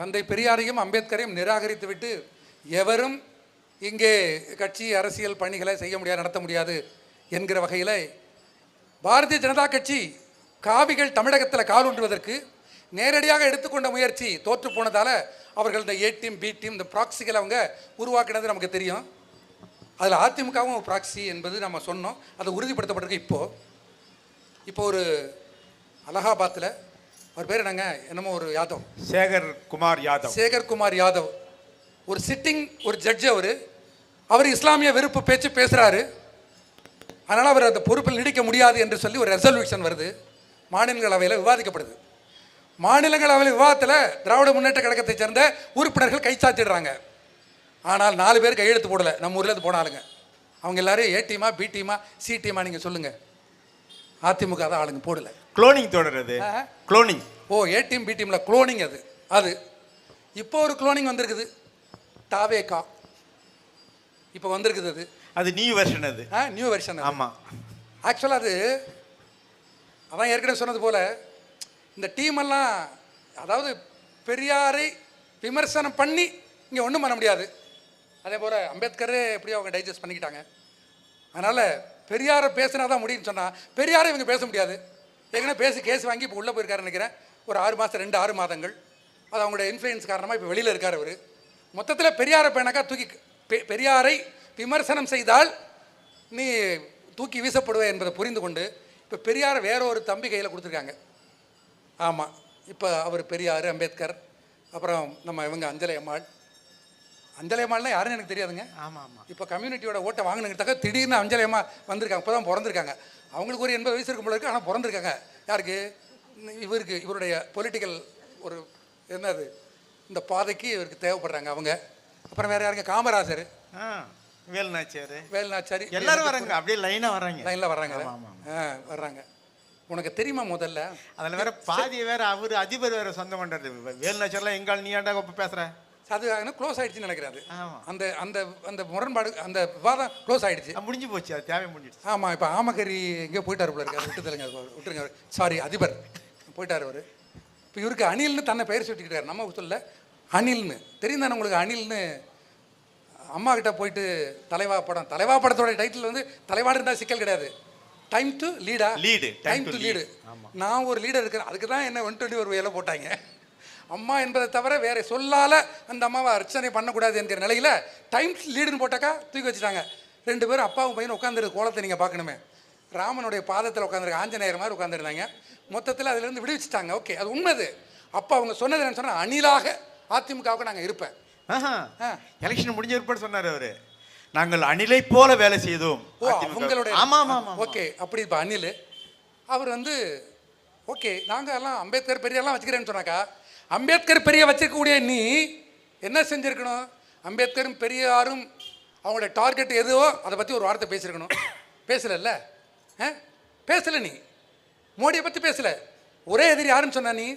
தந்தை பெரியாரையும் அம்பேத்கரையும் நிராகரித்துவிட்டு எவரும் இங்கே கட்சி அரசியல் பணிகளை செய்ய முடியாது நடத்த முடியாது என்கிற வகையில் பாரதிய ஜனதா கட்சி காவிகள் தமிழகத்தில் காலூன்றுவதற்கு நேரடியாக எடுத்துக்கொண்ட முயற்சி தோற்று போனதால் அவர்கள் இந்த ஏ டீம் பி டீம் இந்த ப்ராக்சிகளை அவங்க உருவாக்கினது நமக்கு தெரியும். அதில் அதிமுகவும் ப்ராக்சி என்பது நம்ம சொன்னோம். அது உறுதிப்படுத்தப்பட்டிருக்கு இப்போது இப்போ ஒரு அலகாபாத்தில் அவர் பேர் என்னங்க? என்னமோ ஒரு யாதவ். சேகர் குமார் யாதவ். சேகர் குமார் யாதவ். ஒரு சிட்டிங் ஒரு ஜட்ஜ் அவர். அவர் இஸ்லாமிய விருப்பு பேச்சு பேசுகிறாரு அதனால் அவர் அந்த பொறுப்பில் நீடிக்க முடியாது என்று சொல்லி ஒரு ரெசல்யூஷன் வருது. மாநிலங்களவையில் விவாதிக்கப்படுது. மாநிலங்களவையில் விவாதத்தில் திராவிட முன்னேற்ற கழகத்தை சேர்ந்த உறுப்பினர்கள் கைச்சாத்திடுறாங்க ஆனால் நாலு பேர் கையெழுத்து போடலை. நம்ம ஊர்ல போனாலுங்க அவங்க எல்லாரும் ஏ டீமா பி டீமா சி டீமா நீங்கள் சொல்லுங்கள் அதிமுக தான் ஆளுங்க போடலை. குளோனிங் தொடருது ஆஹா. குளோனிங் ஓ ஏ டீம் பி டீமில் குளோனிங் அது. அது. இப்போ ஒரு குளோனிங் வந்திருக்குது. டாவேகா இப்போ வந்திருக்குது அது. அது நியூ வெர்ஷன் அது. ஆ நியூ வெர்ஷன் ஆமா. ஆக்சுவலாக அது அதான் ஏற்கனவே சொன்னது போல் இந்த டீம் எல்லாம் அதாவது பெரியாரை விமர்சனம் பண்ணி இங்கே ஒன்றும் பண்ண முடியாது. அதே போல் அம்பேத்கரே எப்படியோ அவங்க டைஜஸ்ட் பண்ணிக்கிட்டாங்க. அதனால் பெரியாரை பேசினா தான் முடியும்னு சொன்னால் பெரியாரை இவங்க பேச முடியாது. ஏற்கனவே பேசி கேஸ் வாங்கி இப்போ உள்ளே போயிருக்காருன்னு நினைக்கிறேன். ஒரு ஆறு மாதம் ரெண்டு ஆறு மாதங்கள். அது அவங்களோட இன்ஃப்ளூயன்ஸ் காரணமாக இப்போ வெளியில் இருக்கார் அவர். மொத்தத்தில் பெரியாரை பேனாக்கா தூக்கி பெ- பெரியாரை விமர்சனம் செய்தால் நீ தூக்கி வீசப்படுவே என்பதை புரிந்து கொண்டு இப்போ பெரியாரை வேற ஒரு தம்பி கையில் கொடுத்துருக்காங்க. ஆமாம் இப்போ அவர் பெரியார் அம்பேத்கர் அப்புறம் நம்ம இவங்க அஞ்சலை அம்மாள். அஞ்சலை அம்மாள்னா யாருன்னு எனக்கு தெரியாதுங்க. ஆமா ஆமா. இப்போ கம்யூனிட்டியோட ஓட்டை வாங்கினதுக்காக திடீர்னு அஞ்சலி அம்மா வந்திருக்காங்க. இப்போ தான் பிறந்திருக்காங்க. அவங்களுக்கு ஒரு எண்பது வயசு இருக்கும் போல இருக்கு ஆனால் பிறந்திருக்காங்க. யாருக்கு? இவருக்கு இவருடைய பொலிட்டிக்கல் ஒரு என்னது? இந்த பாதைக்கு இவருக்கு தேவைப்படுறாங்க அவங்க. அப்புறம் வேற யாருங்க? காமராஜர் ஆ வேலுநாச்சியாரு. வேலுநாச்சாரி எல்லாரும் வராங்க அப்படியே லைனா வராங்க. லைனில் வர்றாங்க ஆ வர்றாங்க. உனக்கு தெரியுமா முதல்ல? அதுல வேற பாதி வேற அவரு அதிபர் வேற சொந்தம் பண்றது வேலுநாச்சியார்லாம் எங்கால் நீ இப்ப பேசுற? அது க்ளோஸ் ஆயிடுச்சுன்னு நினைக்கிறேன் அது. அந்த அந்த அந்த முரண்பாடு அந்த விவாதம் க்ளோஸ் ஆயிடுச்சு. அது முடிஞ்சு போச்சு அது தேவை முடிஞ்சிடுச்சு. ஆமாம் இப்போ ஆமக்கரி எங்கேயோ போயிட்டார் போல இருக்கு. அதை விட்டு தருங்க அது விட்டுருங்க. சாரி அதிபர். போயிட்டார் அவர். இப்போ இவருக்கு அணில்னு தன்னை பெயர் சுட்டிக்கிட்டார். நம்ம சொல்ல அணில்னு. தெரியும் தானே உங்களுக்கு அணில்னு? அம்மா கிட்ட போயிட்டு தலைவா படம். தலைவா படத்தோட டைட்டில் வந்து தலைவாடு இருந்தால் சிக்கல் கிடையாது. டைம் டு லீடா Lead, time time to to. Lead நான் ஒரு லீடர் இருக்கிறேன். அதுக்கு தான் என்ன ஒன் டுவெண்ட்டி ஒரு வேலை போட்டாங்க. அம்மா என்பதை தவிர வேற சொல்லால அந்த அம்மாவை அர்ச்சனை பண்ணக்கூடாது என்கிற நிலையில டைம் லீடுன்னு போட்டாக்கா தூக்கி வச்சுட்டாங்க. ரெண்டு பேரும் அப்பாவும் பையனும் உட்காந்துருக்க கோலத்தை நீங்கள் பார்க்கணுமே. ராமனுடைய பாதத்தில் உட்காந்துருக்க ஆஞ்சநேயர் மாதிரி உட்காந்துருந்தாங்க மொத்தத்தில் அதுலேருந்து விடுவிச்சிட்டாங்க. ஓகே அது உண்மைது. அப்போ அவங்க சொன்னது என்ன சொன்னால் அணிலாக அதிமுகவுக்கு நாங்கள் இருப்பேன். எலெக்ஷன் முடிஞ்ச பிற்பாடு சொன்னாரு அவரு. நாங்கள் அணிலை போல வேலை செய்தோம் ஓ அதிமுக. அவங்களுடைய ஆமா ஆமா ஆமா ஓகே அப்படி இப்போ அனில் அவர் வந்து ஓகே நாங்கள் எல்லாம் அம்பேத்கர் பெரியாரெல்லாம் வச்சுக்கிறேன்னு சொன்னாக்கா அம்பேத்கர் பெரிய வச்சிருக்கக்கூடிய நீ என்ன செஞ்சுருக்கணும்? அம்பேத்கரும் பெரியாரும் அவங்களோட டார்கெட் எதுவோ அதை பற்றி ஒரு வார்த்தை பேசியிருக்கணும் பேசலைல்ல? ஆ? பேசலை நீ. மோடியை பற்றி பேசலை. ஒரே எதிரி யாருன்னு சொன்ன நீ?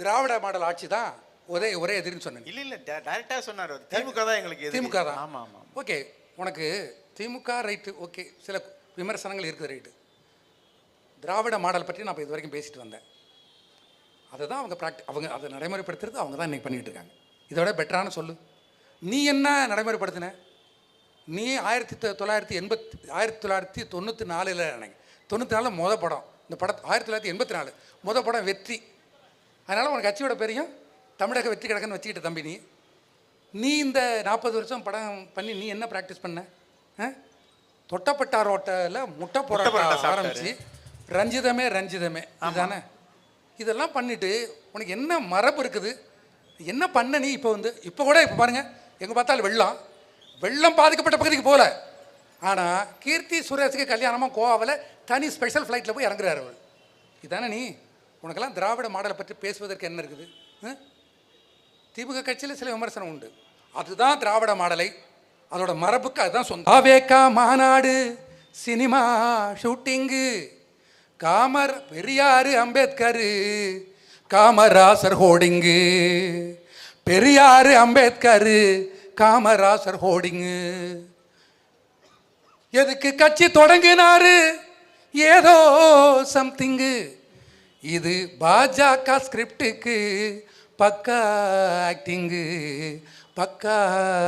திராவிட மாடல் ஆட்சி தான் ஒரே ஒரே எதிரின்னு சொன்ன இல்ல இல்ல டைரக்டா சொன்னாரு. திமுக தான் எங்களுக்கு. திமுக தான். ஆமா ஆமா ஓகே உனக்கு திமுக ரைட்டு ஓகே. சில விமர்சனங்கள் இருக்குது ரைட்டு திராவிட மாடல் பற்றி நான் இப்போ இது வரைக்கும் பேசிட்டு வந்தேன். அதை தான் அவங்க ப்ராக்டி அவங்க அதை நடைமுறைப்படுத்துறது அவங்க தான் இன்னைக்கு பண்ணிட்டு இருக்காங்க. இதோட பெட்டரான சொல்லு. நீ என்ன நடைமுறைப்படுத்தின? நீ ஆயிரத்தி தொள்ளாயிரத்தி எண்பத்தி ஆயிரத்தி தொள்ளாயிரத்தி தொண்ணூற்றி நாலில் நினைக்கிறேன். தொண்ணூற்றி நாலில் மொதல் படம். இந்த படம் ஆயிரத்தி தொள்ளாயிரத்தி எண்பத்தி நாலு மொதல் படம் வெற்றி. அதனால் உனக்கு கட்சியோட பேரையும். தமிழக வெற்றி கிழக்குன்னு வச்சுக்கிட்ட தம்பி நீ. நீ இந்த நாற்பது வருஷம் படம் பண்ணி நீ என்ன ப்ராக்டிஸ் பண்ண? ஆ? தொட்டப்பட்டா ரோட்டில் முட்டை போராட்டம் சாப்பிட்டாரு. ஆரம்பிச்சு ரஞ்சிதமே ரஞ்சிதமே. இதுதானே? இதெல்லாம் பண்ணிவிட்டு உனக்கு என்ன மரபு இருக்குது? என்ன பண்ண நீ இப்போ வந்து? இப்போ கூட இப்போ பாருங்கள் எங்கே பார்த்தாலும் வெள்ளம். வெள்ளம் பாதிக்கப்பட்ட பகுதிக்கு போகல ஆனால் கீர்த்தி சுரேஷுக்கு கல்யாணமாக கோவாவில் தனி ஸ்பெஷல் ஃப்ளைட்டில் போய் இறங்குறாரு அவர். இதானே நீ? உனக்கெல்லாம் திராவிட மாடலை பற்றி பேசுவதற்கு என்ன இருக்குது? திமுக கட்சியில் சில விமர்சனம் உண்டு. அதுதான் திராவிட மாடலை. அதோட மரபுக்கு அதுதான் சொந்தம். மாநாடு சினிமா ஷூட்டிங்கு. காமர் பெரியாரு அம்பேத்கரு காமராசர் ஹோடிங்கு. பெரியாரு அம்பேத்கரு காமராசர் ஹோடிங்கு. எதுக்கு கட்சி தொடங்கினாரு? ஏதோ சம்திங்கு. இது பாஜக ஸ்கிரிப்டுக்கு பக்கா ஆக்டிங்கு பக்கா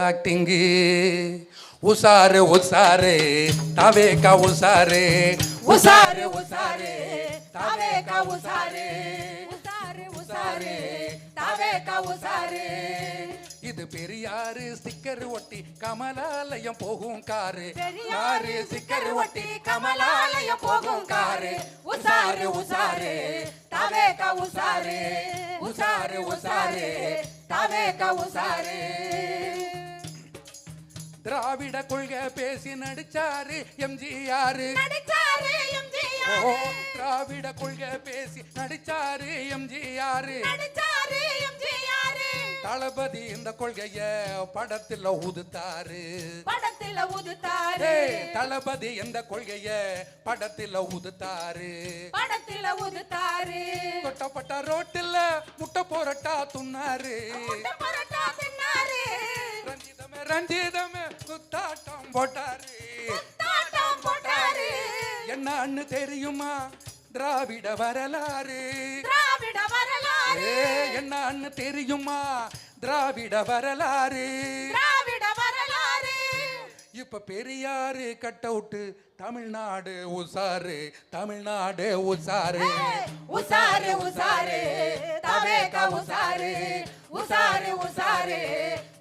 ஆக்டிங்கு உசாரு உசாரு தவேக்கா உசாரு உசாரு உசாரு தாவேகா உசாரு உசாரு உசாரு தாவேகா உசாரு இது பெரியாரு ஸ்டிக்கர் ஒட்டி கமலாலயம் போகும் காரு. பெரியாரு சிக்கர் ஒட்டி கமலாலயம் போகும் காரு. உசாரு உசாரு தாவேகா உசாரு உசாரு உசாரு தாவேகா உசாரு திராவிட கொள்கை பேசி நடிச்சாரு எம்ஜிஆர். திராவிட கொள்கை பேசி நடிச்சாரு எம்ஜிஆர். நடிச்சாரு எம்ஜிஆர். தளபதி இந்த கொள்கைய படத்துல உதுத்தாரு. படத்துல உதுத்தாரு. ஏய், தளபதி இந்த கொள்கைய படத்துல உதுத்தாரு. படத்துல உதுத்தாரு. கொட்டப்பட்ட ரோட்டில் முட்டை போரட்டா துண்ணாரு ரஞ்சிதமே ரஞ்சிதமே குத்தாட்டம் போட்டாரு. தாட்டம் போட்டாரு. என்னன்னு தெரியுமா? திராவிட வரலாறு. திராவிட வரலாறு. என்னன்னு தெரியுமா? திராவிட வரலாறு. திராவிட வரலாறு. இப்ப பெரியாரு கட் அவுட்டு தமிழ்நாடு உசாரு தமிழ்நாடு உசாரு. உசாரு உசாரு தவேக உசாரு உசாரு உசாரு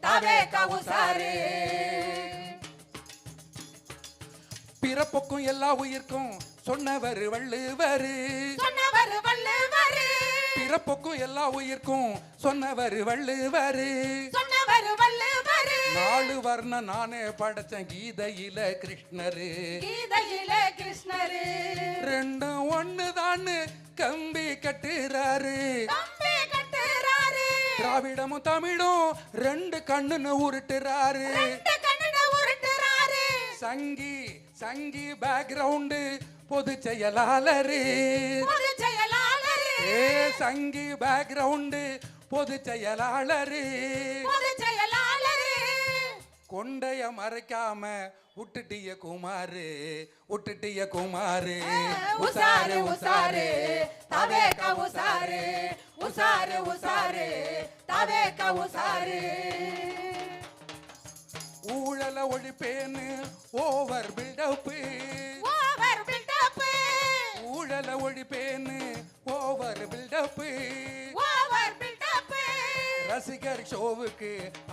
தவேக உசாரு. பிறப்புக்கும் எல்லா உயிர்க்கும் சொன்னவர் வள்ளுவர். சொன்னவர் வள்ளுவர். பிறப்புக்கும் எல்லா உயிர்க்கும் சொன்னவர் வள்ளுவர். சொன்னவர் வள்ளுவர். நாலு வர்ணம் நானே படைச்சேன் கீதையில கிருஷ்ணரு. கீதையில கிருஷ்ணரு. ரெண்டும் ஒண்ணுதான்னு கம்பி கட்டுறாரு. கம்பி கட்டுறாரு. திராவிடமும் தமிழும் ரெண்டு கண்ணுன்னு உருட்டுறாரு. ரெண்டு கண்ணுன உருட்டுறாரு. சங்கி சங்கி பேக்ரவுண்டு பொது செயலாளரு. ஏ சங்கி பேக்ரவுண்டு பொது செயலாளரு. கொண்டைய மறைக்காம விட்டுட்டிய குமாரு விட்டுட்டிய குமாரு. உசாரு உசாரு. தவேக உசாரு. உசாரு உசாரு. தவேக உசாரு. ஊழல ஒழிப்பேன்னு ஓவர் பில்டப்பு. ரசிகர் ஷோவுக்கு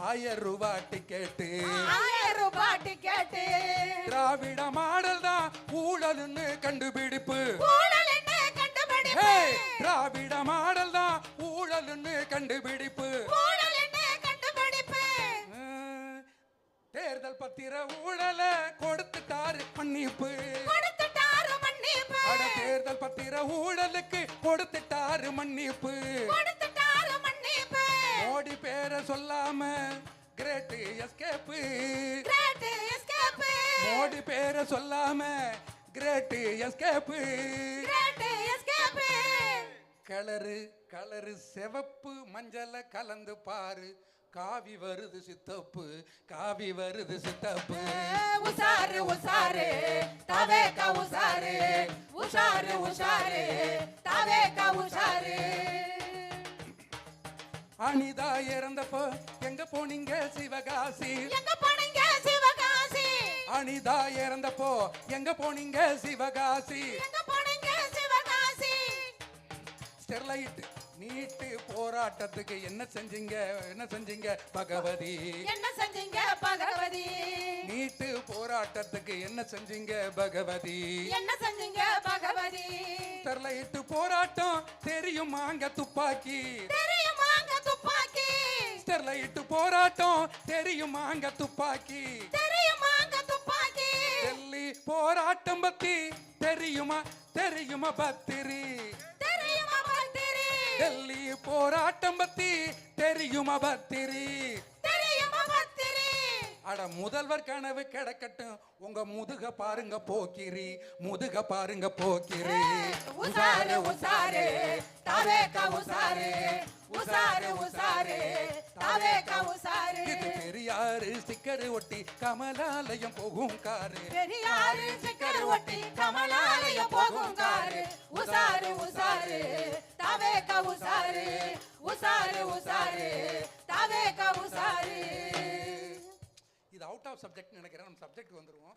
ஆயிரம் ரூபாய் டிக்கெட்டு. ஆயிரம் ரூபாய் டிக்கெட் திராவிட மாடல் தான் ஊழல்னு கண்டுபிடிப்பு. திராவிட மாடல் தான் ஊழல்னு கண்டுபிடிப்பு. தேர்தல் பத்திர ஊழல கொடுத்துட்டாரு மன்னிப்பு. தேர்தல் பத்திர ஊழலுக்கு கொடுத்துட்டாரு மன்னிப்பு. பேரை சொல்லாம great escape great escape Modi பேரை சொல்லாம great escape great escape colour colour சிவப்பு மஞ்சள கலந்து பாரு. காவி வருது சித்தப்பு காவி வருது சித்தப்பு. உசாரு உசாரு தவேக உசாரு உஷாரு உஷாரு தவேக உஷாரு. அனிதா இறந்தப்போ எங்க போனீங்க சிவகாசி? எங்க போனீங்க சிவகாசி? அனிதா இறந்தப்போ எங்க போனீங்க சிவகாசி? எங்க போனீங்க சிவகாசி? ஸ்டெர்லைட் நீட்டு போராட்டத்துக்கு என்ன செஞ்சீங்க? என்ன செஞ்சீங்க பகவதி? என்ன செஞ்சீங்க பகவதி? நீட்டு போராட்டத்துக்கு என்ன செஞ்சீங்க பகவதி? என்ன செஞ்சீங்க பகவதி? ஸ்டெர்லைட் போராட்டம் தெரியுமாங்க துப்பாக்கி? ஸ்டெர்லைட் போராட்டம். தெரியுமாங்க துப்பாக்கி. தெரியுமாங்க துப்பாக்கி. டெல்லி போராட்டம் பத்தி தெரியுமா? தெரியுமா பத்திரி? தெரியுமா பத்திரி? டெல்லி போராட்டம் பத்தி தெரியுமா பத்திரி? அட முதல்வர் கனவு கிடக்கட்டும். உங்க முதுக பாருங்க போக்கிரி முதுக பாருங்க போக்கிரி. உசாரு உசாரு தவேக உசாரு. உசாரு உசாரு தவேக உசாரு. இது பெரியாரு ஸ்டிக்கர் ஒட்டி கமலாலயம் போகும் காரு. பெரியாரு சிக்கர் ஒட்டி கமலாலய போகும் காரு. உசாரு உசாரு தாவேக உசாரு. உசாரு உசாரு தாவேக உசாரு. இது அவுட் ஆஃப் சப்ஜெக்ட் நினைக்கிறேன். நம்ம சப்ஜெக்ட் வந்துடுவோம்